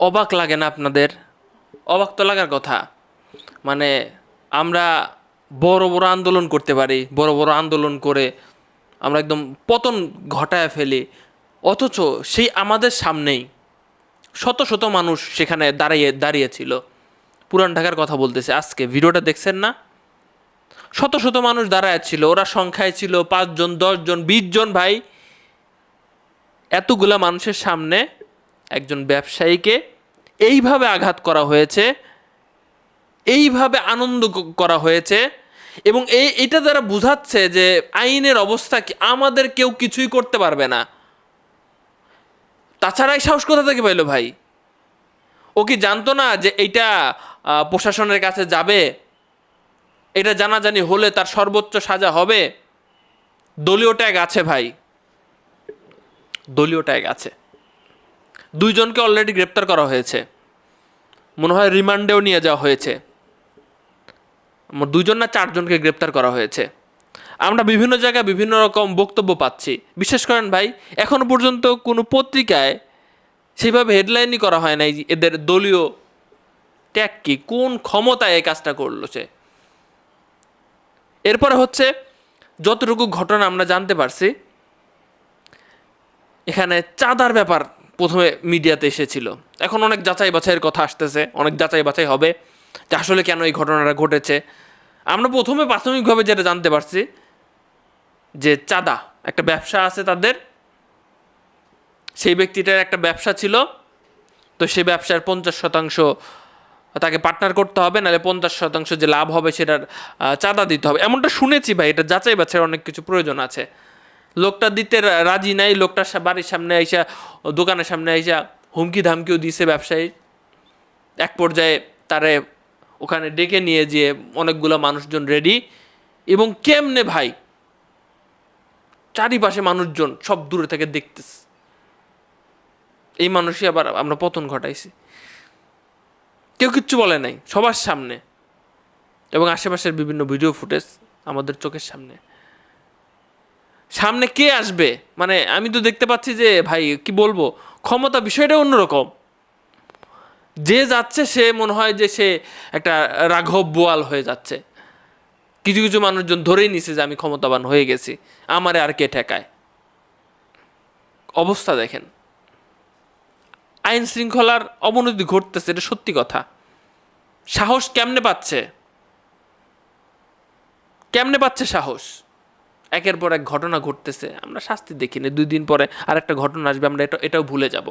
অবাক লাগে না আপনাদের? অবাক তো লাগার কথা। মানে আমরা বড় বড় আন্দোলন করতে পারি, বড় বড় আন্দোলন করে আমরা একদম পতন ঘটায় ফেলি। অথচ সেই আমাদের সামনেই শত শত মানুষ সেখানে দাঁড়িয়ে দাঁড়িয়েছিল পুরান ঢাকার কথা বলতেছে, আজকে ভিডিওটা দেখছেন না? শত শত মানুষ দাঁড়ায় ছিল, ওরা সংখ্যায় ছিল পাঁচজন, দশজন বিশ জন ভাই। এতগুলা মানুষের সামনে একজন ব্যবসায়ীকে এইভাবে আঘাত করা হয়েছে, এইভাবে আনন্দ করা হয়েছে এবং এই, এটা দ্বারা বোঝাচ্ছে যে আইনের অবস্থা কি, আমাদের কেউ কিছুই করতে পারবে না। তাছাড়া এই সাহস কোথা থেকে পাইলো ভাই? ও কি জানতো না যে এইটা প্রশাসনের কাছে যাবে? এটা জানাজানি হলে তার সর্বোচ্চ সাজা হবে? দলীয় ট্যাগ আছে ভাই। দলীয় ট্যাগ আছে। দুইজনকে অলরেডি গ্রেপ্তার করা হয়েছে। মনে হয় রিমান্ডেও নিয়ে যাওয়া হয়েছে। দুইজন না চারজনকে গ্রেপ্তার করা হয়েছে। আমরা বিভিন্ন জায়গায় বিভিন্ন রকম বক্তব্য পাচ্ছি। বিশেষ করেন ভাই, এখনও পর্যন্ত কোনো পত্রিকায় সেইভাবে হেডলাইনই করা হয় নাই এদের দলীয় ট্যাগ কি, কোন ক্ষমতায় এই কাজটা করল সে। এরপরে হচ্ছে, যতটুকু ঘটনা আমরা জানতে পারছি, এখানে চাঁদার ব্যাপার প্রথমে মিডিয়াতে এসেছিল। এখন অনেক যাচাই বাছাইয়ের কথা আসতেছে, অনেক যাচাই বাছাই হবে যে আসলে কেন এই ঘটনাটা ঘটেছে। আমরা প্রথমে প্রাথমিকভাবে যেটা জানতে পারছি যে চাঁদা, একটা ব্যবসা আছে তাদের। সেই ব্যক্তিটার একটা ব্যবসা ছিল, তো সেই ব্যবসার পঞ্চাশ শতাংশ তাকে পার্টনার করতে হবে, নাহলে পঞ্চাশ শতাংশ যে লাভ হবে সেটার চাঁদা দিতে হবে। এমনটা শুনেছি ভাই, এটা যাচাই বাছাই অনেক কিছু প্রয়োজন আছে। লোকটা দিতে রাজি নাই লোকটার সা- বাড়ির সামনে আইসা, দোকানের সামনে আইসা হুমকি ধামকিও দিছে ব্যবসায়ী। এক পর্যায়ে তারে ওখানে ডেকে নিয়ে যেয়ে অনেকগুলো মানুষজন রেডি এবং কেমনে ভাই? চারিপাশে মানুষজন সব দূরে থেকে দেখতেছে। এই মানুষই আবার আমরা পতন ঘটাইছি। কেউ কিচ্ছু বলে নাই, সবার সামনে। এবং আশেপাশের বিভিন্ন ভিডিও ফুটেজ আমাদের চোখের সামনে। সামনে কে আসবে? মানে আমি তো দেখতে পাচ্ছি যে, ভাই, কি বলব? ক্ষমতা বিষয়টা অন্যরকম। যে যাচ্ছে, সে মনে হয় যে সে একটা রাঘব বোয়াল হয়ে যাচ্ছে। কিছু কিছু মানুষজন ধরেই নিছে যে আমি ক্ষমতাবান হয়ে গেছি। আমারে আর কে ঠেকায়? অবস্থা দেখেন। আইন শৃঙ্খলার অবনতি ঘটতেছে, এটা সত্যি কথা। সাহস কেমনে পাচ্ছে? কেমনে পাচ্ছে সাহস? একের পর এক ঘটনা ঘটতেছে। আমরা শাস্তি দেখি না, দুই দিন পরে আরেকটা ঘটনা আসবে, আমরা এটা, এটাও ভুলে যাব।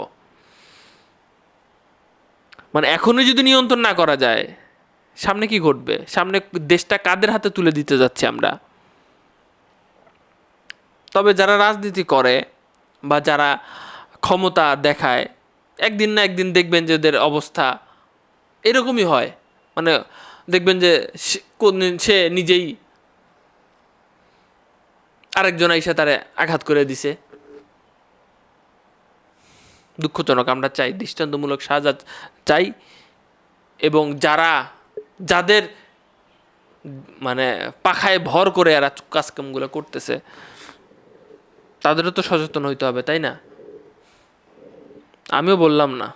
মানে এখনই যদি নিয়ন্ত্রণ না করা যায়, সামনে কি ঘটবে? সামনে দেশটা কাদের হাতে তুলে দিতে যাচ্ছে আমরা? তবে যারা রাজনীতি করে বা যারা ক্ষমতা দেখায়, একদিন না একদিন দেখবেন যে এদের অবস্থা এরকমই হয়। মানে দেখবেন যে সে নিজেই আরেকজন আইসা তারে আঘাত করে দিছে। দুঃখজনক, আমরা চাই, দৃষ্টান্তমূলক সাজা চাই এবং যারা, যাদের মানে পাখায় ভর করে এরা কাজকামগুলো করতেছে, তাদেরও তো সচেতন হইতে হবে, তাই না? আমিও বললাম না।